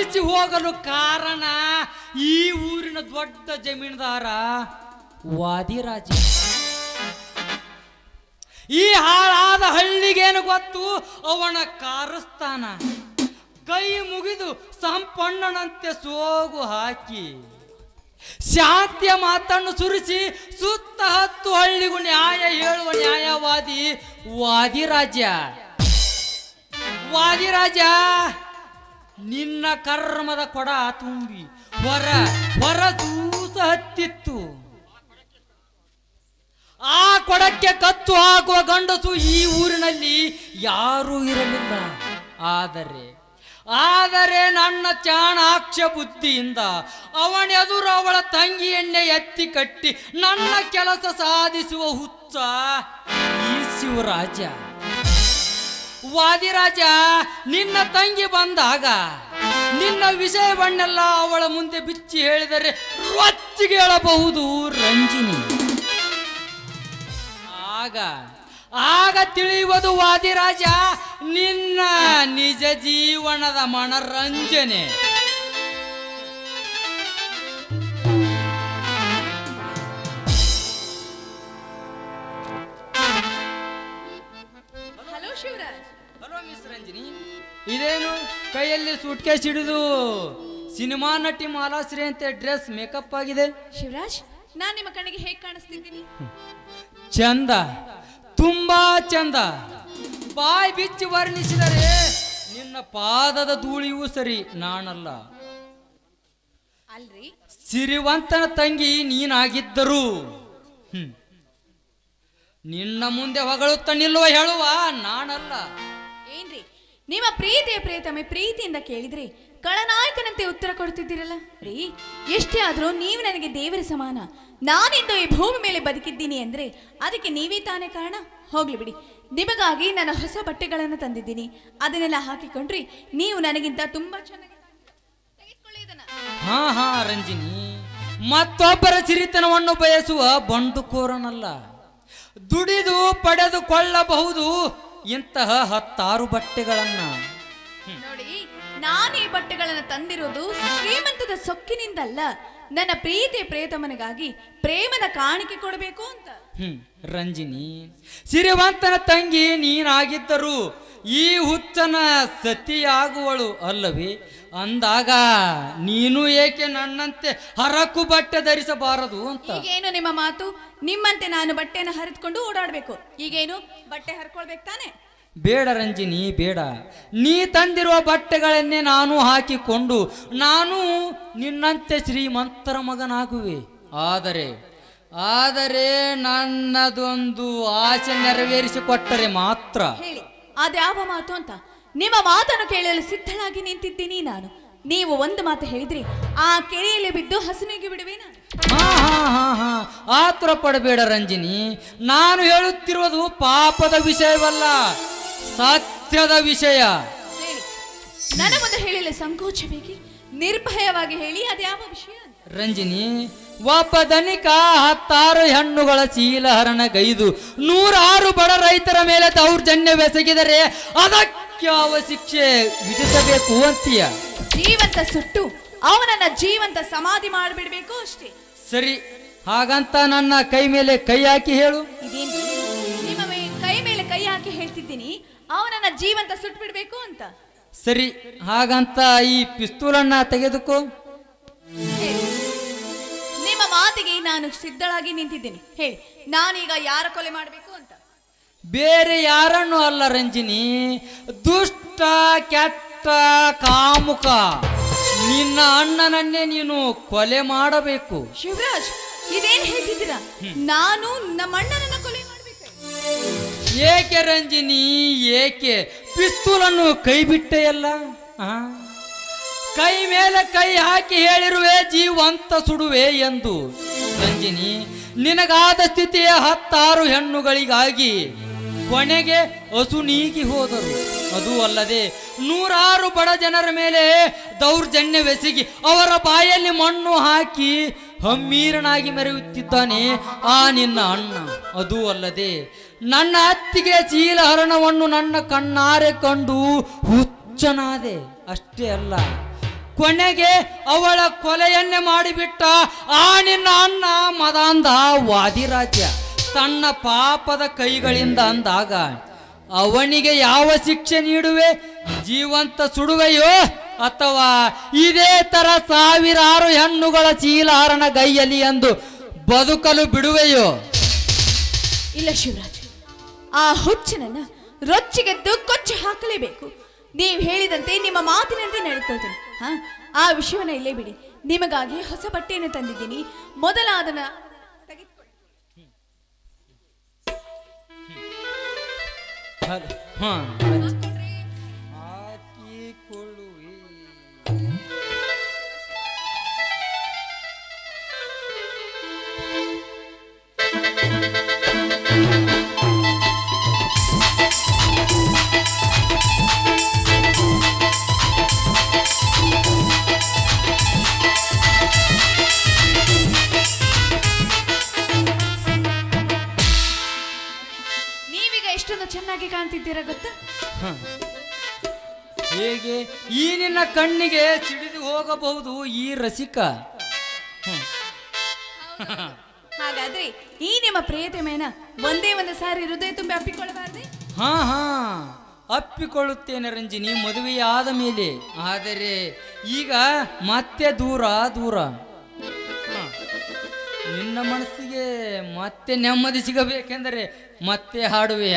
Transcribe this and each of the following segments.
ನಶಿಸಿ ಹೋಗಲು ಕಾರಣ ಈ ಊರಿನ ದೊಡ್ಡ ಜಮೀನ್ದಾರ ವಾದಿರಾಜ. ಈ ಹಾಳಾದ ಹಳ್ಳಿಗೇನು ಗೊತ್ತು? ಅವನ ಕಾರಸ್ಥಾನ. ಕೈ ಮುಗಿದು ಸಂಪಣ್ಣನಂತೆ ಸೋಗು ಹಾಕಿ. ಶಾಂತಿಯ ಮಾತನ್ನು ಸುರಿಸಿ ಸುತ್ತ ಹತ್ತು ಹಳ್ಳಿಗೂ ನ್ಯಾಯ ಹೇಳುವ ನ್ಯಾಯವಾದಿ ವಾದಿರಾಜ ವಾದಿರಾಜ ನಿನ್ನ ಕರ್ಮದ ಕೊಡ ತುಂಬಿ, ಹೊರ ಹೊರ ಸೂಸ ಹತ್ತಿತ್ತು. ಆ ಕೊಡಕ್ಕೆ ಕತ್ತು ಹಾಕುವ ಗಂಡಸು ಈ ಊರಿನಲ್ಲಿ ಯಾರೂ ಇರಲಿಲ್ಲ. ಆದರೆ ಆದರೆ ನನ್ನ ಚಾಣಾಕ್ಷ ಬುದ್ಧಿಯಿಂದ ಅವನೆದುರು ಅವಳ ತಂಗಿಯನ್ನೇ ಎತ್ತಿ ಕಟ್ಟಿ ನನ್ನ ಕೆಲಸ ಸಾಧಿಸುವ ಹುಚ್ಚ ಈ ಶಿವರಾಜ. ವಾದಿರಾಜ, ನಿನ್ನ ತಂಗಿ ಬಂದಾಗ ನಿನ್ನ ವಿಷಯವನ್ನೆಲ್ಲ ಅವಳ ಮುಂದೆ ಬಿಚ್ಚಿ ಹೇಳಿದರೆ ರೊಚ್ಚಿಗೆ ಹೇಳಬಹುದು ರಂಜಿನಿ. ಆಗ ಆಗ ತಿಳಿಯುವುದು ವಾದಿರಾಜ, ನಿನ್ನ ನಿಜ ಜೀವನದ ಮನರಂಜನೆ. ಇದೇನು? ಕೈಯಲ್ಲಿ ಸೂಟ್ಕೇಸ್ ಹಿಡಿದು ಸಿನಿಮಾ ನಟಿ ಮಾಲಾಶ್ರೀ ಅಂತ ಡ್ರೆಸ್ ಮೇಕಪ್ ಆಗಿದೆ. ಶಿವರಾಜ್ ನಾನು ನಿಮ್ಮ ಕಣ್ಣಿಗೆ ಹೇಗ್ ಕಾಣಿಸ್ತಿದ್ದೀನಿ? ಚಂದ ತುಂಬಾ ಚಂದ. ಬಾಯಿ ಬಿಚ್ಚಿ ವರ್ಣಿಸಿದರೆ ನಿನ್ನ ಪಾದದ ಧೂಳಿಯೂ ಸರಿ ನಾನಲ್ಲ. ಅಲ್ರಿ. ಸಿರಿವಂತನ ತಂಗಿ ನೀನಾಗಿದ್ದರು ಹ್ಮ್. ನಿನ್ನ ಮುಂದೆ ಹೊಗಳುತ್ತ ನಿಲ್ಲುವ ಹೇಳುವ ನಾನಲ್ಲ. ನಿಮ್ಮ ಪ್ರೀತಿಯ ಪ್ರಿಯತಮೆ ಪ್ರೀತಿಯಿಂದ ಕೇಳಿದ್ರೆ ಕಳನಾಯಕನಂತೆ ಉತ್ತರ ಕೊಡ್ತಿದ್ದೀರಲ್ಲ ರೀ, ಎಷ್ಟೇ ಆದರೂ ನೀವು ನನಗೆ ದೇವರ ಸಮಾನ. ನಾನಿಂದು ಈ ಭೂಮಿ ಮೇಲೆ ಬದುಕಿದ್ದೀನಿ ಅಂದ್ರೆ ಅದಕ್ಕೆ ನೀವೇ ತಾನೇ ಕಾರಣ? ಹೋಗ್ಲಿ ಬಿಡಿ. ನಿಮಗಾಗಿ ನಾನು ಹೊಸ ಬಟ್ಟೆಗಳನ್ನು ತಂದಿದ್ದೀನಿ. ಅದನ್ನೆಲ್ಲ ಹಾಕಿಕೊಂಡ್ರಿ ನೀವು ನನಗಿಂತ ತುಂಬಾ ಚೆನ್ನಾಗಿ. ಹಾ ಹಾ, ರಂಜಿನಿ. ಮತ್ತೊಬ್ಬರ ಸಿರಿತನವನ್ನು ಬಯಸುವ ಬಂಡುಕೋರನಲ್ಲ. ದುಡಿದು ಪಡೆದುಕೊಳ್ಳಬಹುದು ಇಂತಹ ಹತ್ತಾರು ಬಟ್ಟೆಗಳನ್ನ. ನೋಡಿ ನಾನು ಈ ಬಟ್ಟೆಗಳನ್ನು ತಂದಿರೋದು ಶ್ರೀಮಂತದ ಸೊಕ್ಕಿನಿಂದಲ್ಲ. ನನ್ನ ಪ್ರೀತಿ ಪ್ರೇತಮನಿಗಾಗಿ ಪ್ರೇಮದ ಕಾಣಿಕೆ ಕೊಡಬೇಕು ಅಂತ. ಹ್ಮ್ ರಂಜಿನಿ ಸಿರಿವಂತನ ತಂಗಿ ನೀನಾಗಿದ್ದರು ಈ ಹುಚ್ಚನ ಸತಿಯಾಗುವಳು ಅಲ್ಲವೇ? ಅಂದಾಗ ನೀನು ಏಕೆ ನನ್ನಂತೆ ಹರಕು ಬಟ್ಟೆ ಧರಿಸಬಾರದು ಅಂತ? ಈಗೇನು ನಿಮ್ಮ ಮಾತು? ನಿಮ್ಮಂತೆ ನಾನು ಬಟ್ಟೆಯನ್ನು ಹರಿದುಕೊಂಡು ಓಡಾಡಬೇಕು. ಈಗೇನು? ಬಟ್ಟೆ ಹರ್ಕೊಳ್ಬೇಕು ತಾನೆ? ಬೇಡ ರಂಜಿನಿ ಬೇಡ. ನೀ ತಂದಿರುವ ಬಟ್ಟೆಗಳನ್ನೇ ನಾನು ಹಾಕಿಕೊಂಡು ನಾನು ನಿನ್ನಂತೆ ಶ್ರೀಮಂತರ ಮಗನಾಗುವೆ. ಆದರೆ ಆದರೆ ನನ್ನದೊಂದು ಆಸೆ ನೆರವೇರಿಸಿಕೊಟ್ಟರೆ ಮಾತ್ರ. ಹೇಳಿ ಅದ್ಯಾವ ಮಾತು ಅಂತ? ನಿಮ್ಮ ಮಾತನ್ನು ಕೇಳಲು ಸಿದ್ಧಳಾಗಿ ನಿಂತಿದ್ದೀನಿ ನಾನು. ನೀವು ಒಂದು ಮಾತು ಹೇಳಿದ್ರಿ ಆ ಕೆರೆಯಲ್ಲಿ ಬಿದ್ದು ಹಸುನಿಗೆ ಬಿಡುವೆ ನಾನು. ಹಾ ಹಾ ಹಾ ಹಾ. ಆತುರ ಪಡಬೇಡ ರಂಜಿನಿ. ನಾನು ಹೇಳುತ್ತಿರುವುದು ಪಾಪದ ವಿಷಯವಲ್ಲ. ಸತ್ಯದ ವಿಷಯ. ನನ್ನ ಮುಂದೆ ಹೇಳಿಲ್ಲ ಸಂಕೋಚ ಬೇಕಿ? ನಿರ್ಭಯವಾಗಿ ಹೇಳಿ ಅದ್ಯಾವ ವಿಷಯ ರಂಜಿನಿ ಒಬ್ಬ ಧನಿಕ ಹತ್ತಾರು ಹೆಣ್ಣುಗಳ ಚೀಲಹರಣಗೈದು ನೂರಾರು ಬಡ ರೈತರ ಮೇಲೆ ದೌರ್ಜನ್ಯವೆಸಗಿದರೆ ಯಾವ ಶಿಕ್ಷೆ ವಿಧಿಸಬೇಕು ಅಂತೀಯ? ಜೀವಂತ ಸುಟ್ಟು ಅವನನ್ನ ಜೀವಂತ ಸಮಾಧಿ ಮಾಡಿಬಿಡ್ಬೇಕು ಅಷ್ಟೇ. ಸರಿ ಹಾಗಂತ ನನ್ನ ಕೈ ಮೇಲೆ ಕೈ ಹಾಕಿ ಹೇಳು. ಇದೇನು? ಅವನನ್ನ ಜೀವಂತ ಸುಟ್ಟು ಬಿಡ್ಬೇಕು ಅಂತ. ಸರಿ ಹಾಗಂತ ಈ ಪಿಸ್ತೂಲನ್ನ ತೆಗೆದುಕೋ. ನಿಮ್ಮ ಮಾತಿಗೆ ನಾನು ಸಿದ್ಧಳಾಗಿ ನಿಂತಿದ್ದೀನಿ. ಹೇಳಿ ನಾನೀಗ ಯಾರ ಕೊಲೆ ಮಾಡಬೇಕು ಅಂತ? ಬೇರೆ ಯಾರನ್ನು ಅಲ್ಲ ರಂಜಿನಿ? ದುಷ್ಟ ಕೆಟ್ಟ ಕಾಮುಕ. ನಿನ್ನ ಅಣ್ಣನನ್ನೇ ನೀನು ಕೊಲೆ ಮಾಡಬೇಕು. ಶಿವರಾಜ್ ಇದೇನು ಹೇಳ್ತಿದ್ದೀರಾ? ನಾನು ನಮ್ಮ ಅಣ್ಣನನ್ನ ಕೊಲೆ ಮಾಡ್ಬೇಕು. ಏಕೆ ರಂಜಿನಿ, ಏಕೆ? ಪಿಸ್ತೂಲನ್ನು ಕೈ ಬಿಟ್ಟೆಯಲ್ಲ ಕೈ ಮೇಲೆ ಕೈ ಹಾಕಿ ಹೇಳಿರುವೆ ಜೀವಂತ ಸುಡುವೆ ಎಂದು. ರಂಜಿನಿ, ನಿನಗಾದ ಸ್ಥಿತಿಯ ಹತ್ತಾರು ಹೆಣ್ಣುಗಳಿಗಾಗಿ ಕೊನೆಗೆ ಹಸು ನೀಗಿ ಹೋದರು. ಅದು ಅಲ್ಲದೆ ನೂರಾರು ಬಡ ಜನರ ಮೇಲೆ ದೌರ್ಜನ್ಯವೆಸಗಿ ಅವರ ಬಾಯಲ್ಲಿ ಮಣ್ಣು ಹಾಕಿ ಹಮ್ಮೀರನಾಗಿ ಮೆರೆಯುತ್ತಿದ್ದಾನೆ ಆ ನಿನ್ನ ಅಣ್ಣ. ಅದೂ ಅಲ್ಲದೆ ನನ್ನ ಅತ್ತಿಗೆ ಚೀಲಹರಣವನ್ನು ನನ್ನ ಕಣ್ಣಾರೆ ಕಂಡು ಹುಚ್ಚನಾದೆ. ಅಷ್ಟೇ ಅಲ್ಲ, ಕೊನೆಗೆ ಅವಳ ಕೊಲೆಯನ್ನೇ ಮಾಡಿಬಿಟ್ಟ ಆ ನಿನ್ನ ಅಣ್ಣ ಮದಾಂಧ ವಾದಿರಾಜ್ಯ. ತನ್ನ ಪಾಪದ ಕೈಗಳಿಂದ ಅಂದಾಗ, ಅವನಿಗೆ ಯಾವ ಶಿಕ್ಷೆ ನೀಡುವೆ? ಜೀವಂತ ಸುಡುವೆಯೋ? ಅಥವಾ ಇದೇ ತರ ಸಾವಿರಾರು ಹೆಣ್ಣುಗಳ ಚೀಲಹರಣ ಗೈಯಲಿ ಎಂದು ಬದುಕಲು ಬಿಡುವೆಯೋ? ಇಲ್ಲ ಶಿವರಾಜ್. ಆ ಹುಚ್ಚನನ್ನ ರೊಚ್ಚಿಗೆದ್ದು ಕೊಚ್ಚಿ ಹಾಕಲೇಬೇಕು. ನೀವು ಹೇಳಿದಂತೆ ನಿಮ್ಮ ಮಾತಿನಂತೆ ನಡೆದುಕೊಳ್ತೇನೆ ಹಾ, ಆ ವಿಷಯವನ್ನ ಇಲ್ಲೇ ಬಿಡಿ. ನಿಮಗಾಗಿ ಹೊಸ ಬಟ್ಟೆಯನ್ನು ತಂದಿದ್ದೀನಿ. ಮೊದಲಾದನ ತೆಗೆದುಕೊಳ್ಳಿ. ಕಾಣ್ತಿದ್ದೀರಾ ಗೊತ್ತಾ? ಹೇಗೆ ಈ ನಿನ್ನ ಕಣ್ಣಿಗೆ ಸಿಡಿದು ಹೋಗಬಹುದು ಈ ರಸಿಕ. ಹಾಗಾದ್ರೆ ಈ ನಿಮ್ಮ ಪ್ರಿಯತಮೆನ ಒಂದೇ ಒಂದು ಸಾರಿ ಹೃದಯ ತುಂಬಿ ಅಪ್ಪಿಕೊಳ್ಳಬಾರ್ದೆ? ಹಾ ಹಾ. ಅಪ್ಪಿಕೊಳ್ಳುತ್ತೇನೆ ರಂಜಿನಿ ಮದುವೆಯಾದ ಮೇಲೆ. ಆದರೆ ಈಗ ಮತ್ತೆ ದೂರ ದೂರ. ನಿನ್ನ ಮನಸ್ಸಿಗೆ ಮತ್ತೆ ನೆಮ್ಮದಿ ಸಿಗಬೇಕೆಂದರೆ ಮತ್ತೆ ಹಾಡುವೆಯ?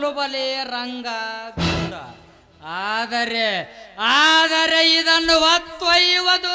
ಸುಲಭಲೇ ರಂಗ ಆದರೆ ಆದರೆ ಇದನ್ನು ಹೊತ್ತೊಯ್ಯುವುದು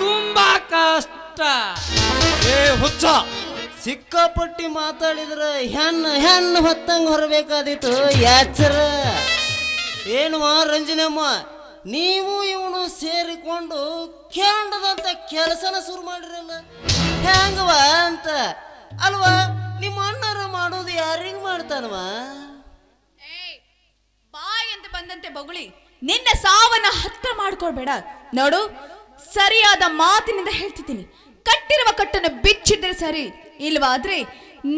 ತುಂಬಾ ಕಷ್ಟ. ಏ ಹುಚ್ಚ, ಸಿಕ್ಕಾಪಟ್ಟಿ ಮಾತಾಡಿದ್ರೆ ಹೆಣ್ಣು ಹೆಣ್ಣು ಹೊತ್ತಂಗ ಹೊರಬೇಕಾದಿತ್ತು ಯಾಚರ? ಏನು ರಂಜನಮ್ಮ, ನೀವು ಇವನು ಸೇರಿಕೊಂಡು ಕೆಂಡದಂತ ಕೆಲಸನ ಶುರು ಮಾಡಿರಲ್ಲ? ಹೆಂಗವ ಅಂತ? ಅಲ್ವಾ, ನಿಮ್ಮ ಅಣ್ಣರ ಮಾಡೋದು ಯಾರಿಗ ಮಾಡ್ತಾನವ ಬಂದಂತೆ ಬಗುಳಿ ನಿನ್ನ ಸಾವನ್ನ ಹತ್ರ ಮಾಡ್ಕೊಳ್ಬೇಡ. ನೋಡು ಸರಿಯಾದ ಮಾತಿನಿಂದ ಹೇಳ್ತಿದ್ದೀನಿ. ಕಟ್ಟಿರುವ ಕಟ್ಟನ್ನು ಬಿಚ್ಚಿದ್ರೆ ಸರಿ ಇಲ್ವಾದ್ರೆ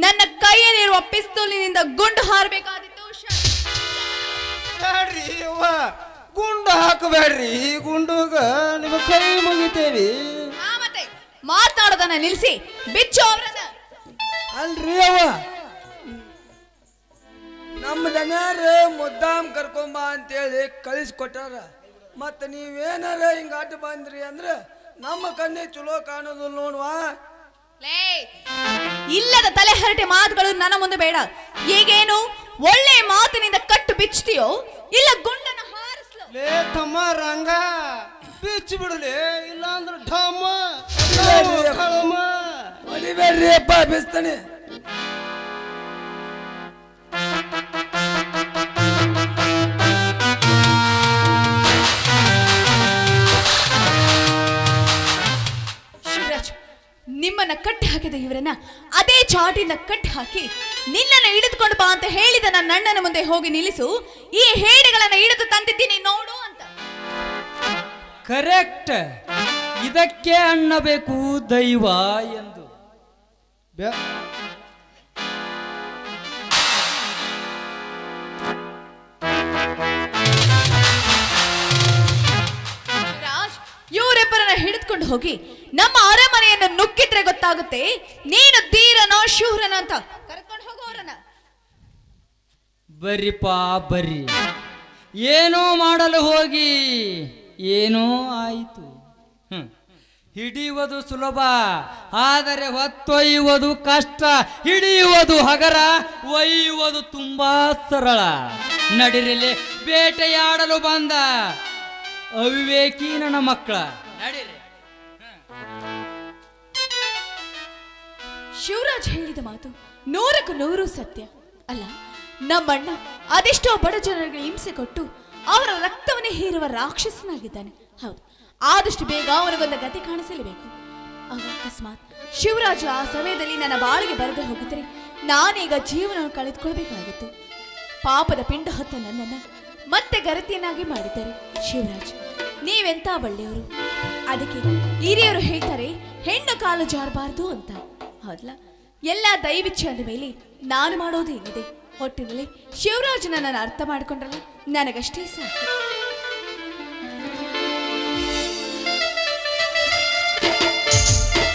ನನ್ನ ಕೈಯಲ್ಲಿರುವ ಪಿಸ್ತೂಲಿನಿಂದ ಗುಂಡು ಹಾರಬೇಕಾದಿತ್ತು ಗುಂಡು ಹಾಕಬೇಡ್ರಿ. ಗುಂಡುಗ ನಿಮ್ಮ ಕೈ ಮುಗಿತೇವಿ. ಮತ್ತೆ ಮಾತಾಡೋದನ್ನ ನಿಲ್ಲಿಸಿ ಬಿಚ್ಚು ಅವರನ್ನ. ಅಲ್ರಿ ಅವ ನಮ್ಮ ಜನರ ಮುದ್ದಾಮ್ ಕರ್ಕೊಂಬ ಅಂತೇಳಿ ಕಳಿಸ್ಕೊಟ್ಟಾರ. ಮತ್ತ ನೀವೇನಾರ ಹಿಂಗ ಅಡ್ಡ ಬಂದ್ರಿ ಅಂದ್ರ ನಮ್ಮ ಕಣ್ಣಿ ಚಲೋ ಕಾಣೋದು ನೋಡುವ. ಲೇ ಇಲ್ಲದ ತಲೆ ಹರಟೆ ಮಾತುಗಳು ನನ್ನ ಮುಂದೆ ಬೇಡ. ಈಗೇನು ಒಳ್ಳೆ ಮಾತಿನಿಂದ ಕಟ್ಟು ಬಿಚ್ತೀಯೋ? ಇಲ್ಲ ಗುಂಡನ ಹಾರಿಸ್ಲು? ಲೇ ತಮ್ಮ ರಂಗ. ಬಿಚ್ಚಿ ಬಿಡಲಿ ಇಲ್ಲಾಂದ್ರೆ ಢಮ ಕಳಮ ಹೊಡಿಬೇಡ್ರಿ ಅಪ್ಪ ಬಿಸ್ತಾನೆ. ಅದೇ ಚಾಟಿನ ಕಟ್ ಹಾಕಿ ನಿನ್ನನ್ನು ಹಿಡಿದುಕೊಂಡು ಬಾ ಅಂತ ಹೇಳಿದ ನನ್ನ ಅಣ್ಣನ ಮುಂದೆ ಹೋಗಿ ನಿಲ್ಲಿಸು. ಈ ಹೇಡಿಗಳನ್ನ ಹಿಡಿದು ತಂದಿದ್ದೀನಿ ನೋಡು ಅಂತ. ಕರೆಕ್ಟ್ ಇದಕ್ಕೆ ಅನ್ನಬೇಕು ದೈವ ಎಂದು. ಇವರಿಬ್ಬರನ್ನ ಹಿಡಿದುಕೊಂಡು ಹೋಗಿ ನಮ್ಮ ಅರಮನೆಯನ್ನು ನುಕ್ಕಿದ್ರೆ ಗೊತ್ತಾಗುತ್ತೆ. ನೀನು ಧೀರನೋ ಶೂರನ ಅಂತ ಕರ್ಕೊಂಡು ಹೋಗೋರನ ಬರಿಪಾ ಬರ್ರಿ ಏನೋ ಮಾಡಲು ಹೋಗಿ. ಏನೋ ಆಯಿತು. ಹಿಡಿಯುವುದು ಸುಲಭ, ಆದರೆ ಹೊತ್ತೊಯ್ಯುವುದು ಕಷ್ಟ. ಹಿಡಿಯುವುದು ಹಗರ, ಒಯ್ಯುವುದು ತುಂಬಾ ಸರಳ. ನಡಿರಲಿ ಬೇಟೆಯಾಡಲು ಬಂದ ಅವಿವೇಕಿ ನನ್ನ ಮಕ್ಕಳ. ನಡಿರಿ. ಶಿವರಾಜ್ ಹೇಳಿದ ಮಾತು ನೂರಕ್ಕೂ ನೂರು ಸತ್ಯ. ಅಲ್ಲ, ನಮ್ಮಣ್ಣ ಅದೆಷ್ಟೋ ಬಡ ಜನರಿಗೆ ಹಿಂಸೆ ಕೊಟ್ಟು ಅವರ ರಕ್ತವನ್ನೇ ಹೀರುವ ರಾಕ್ಷಸನಾಗಿದ್ದಾನೆ. ಹೌದು, ಆದಷ್ಟು ಬೇಗ ಅವನಿಗೊಂದ ಗತಿ ಕಾಣಿಸಲೇಬೇಕು. ಆಗ ಅಕಸ್ಮಾತ್ ಶಿವರಾಜ ಆ ಸಮಯದಲ್ಲಿ ನನ್ನ ಬಾಳಿಗೆ ಬರದೆ ಹೋಗಿದ್ರೆ ನಾನೀಗ ಜೀವನ ಕಳೆದುಕೊಳ್ಬೇಕಾಗಿತ್ತು. ಪಾಪದ ಪಿಂಡ ಹೊತ್ತ ನನ್ನನ್ನ ಮತ್ತೆ ಗರತಿಯನ್ನಾಗಿ ಮಾಡಿದ್ದಾರೆ ಶಿವರಾಜ್. ನೀವೆಂತ ಬಳ್ಳಿಯವರು? ಅದಕ್ಕೆ ಹಿರಿಯರು ಹೇಳ್ತಾರೆ, ಹೆಣ್ಣು ಕಾಲು ಜಾರಬಾರ್ದು ಅಂತ. ಹೌದಲ್ಲ? ಎಲ್ಲ ದಯವಿಚ್ಛೆ ಮೇಲೆ ನಾನು ಮಾಡೋದೇನಿದೆ ಒಟ್ಟಿನಲ್ಲಿ ಶಿವರಾಜನ ನಾನು ಅರ್ಥ ಮಾಡಿಕೊಂಡ್ರಲ್ಲ? ನನಗಷ್ಟೇ ಸಾಕು.